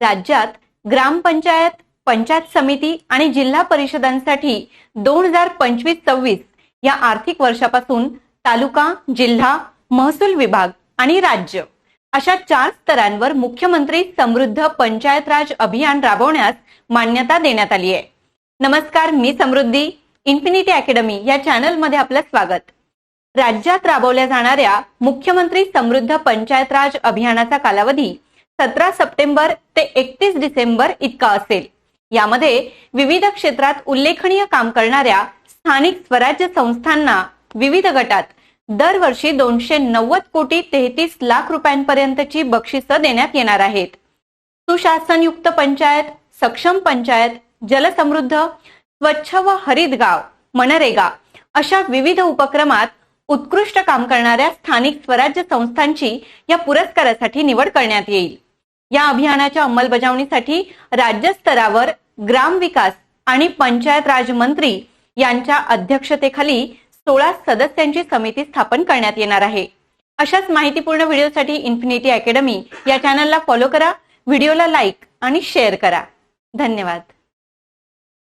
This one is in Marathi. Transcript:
राज्यात ग्रामपंचायत पंचायत समिती आणि जिल्हा परिषदांसाठी दोन हजार पंचवीस सव्वीस या आर्थिक वर्षापासून तालुका जिल्हा महसूल विभाग आणि राज्य अशा चार स्तरांवर मुख्यमंत्री समृद्ध पंचायत राज अभियान राबवण्यास मान्यता देण्यात आली आहे. नमस्कार मी समृद्धी इन्फिनिटी अकॅडमी या चॅनलमध्ये आपलं स्वागत. राज्यात राबवल्या जाणाऱ्या मुख्यमंत्री समृद्ध पंचायत राज अभियानाचा कालावधी सतरा सप्टेंबर ते एकतीस डिसेंबर इतका असेल. यामध्ये विविध क्षेत्रात उल्लेखनीय काम करणाऱ्या स्थानिक स्वराज्य संस्थांना विविध गटात दरवर्षी दोनशे नव्वद कोटी तेहतीस लाख रुपयांपर्यंतची बक्षिसं देण्यात येणार आहेत. सुशासनयुक्त पंचायत सक्षम पंचायत जलसमृद्ध स्वच्छ व हरित गाव मनरेगा अशा विविध उपक्रमात उत्कृष्ट काम करणाऱ्या स्थानिक स्वराज्य संस्थांची या पुरस्कारासाठी निवड करण्यात येईल. या अभियानाच्या अंमलबजावणीसाठी राज्यस्तरावर ग्रामविकास आणि पंचायत राज मंत्री यांच्या अध्यक्षतेखाली सोळा सदस्यांची समिती स्थापन करण्यात येणार आहे. अशाच माहितीपूर्ण व्हिडिओसाठी इन्फिनिटी अकॅडमी या चॅनलला फॉलो करा व्हिडिओला लाईक आणि शेअर करा. धन्यवाद.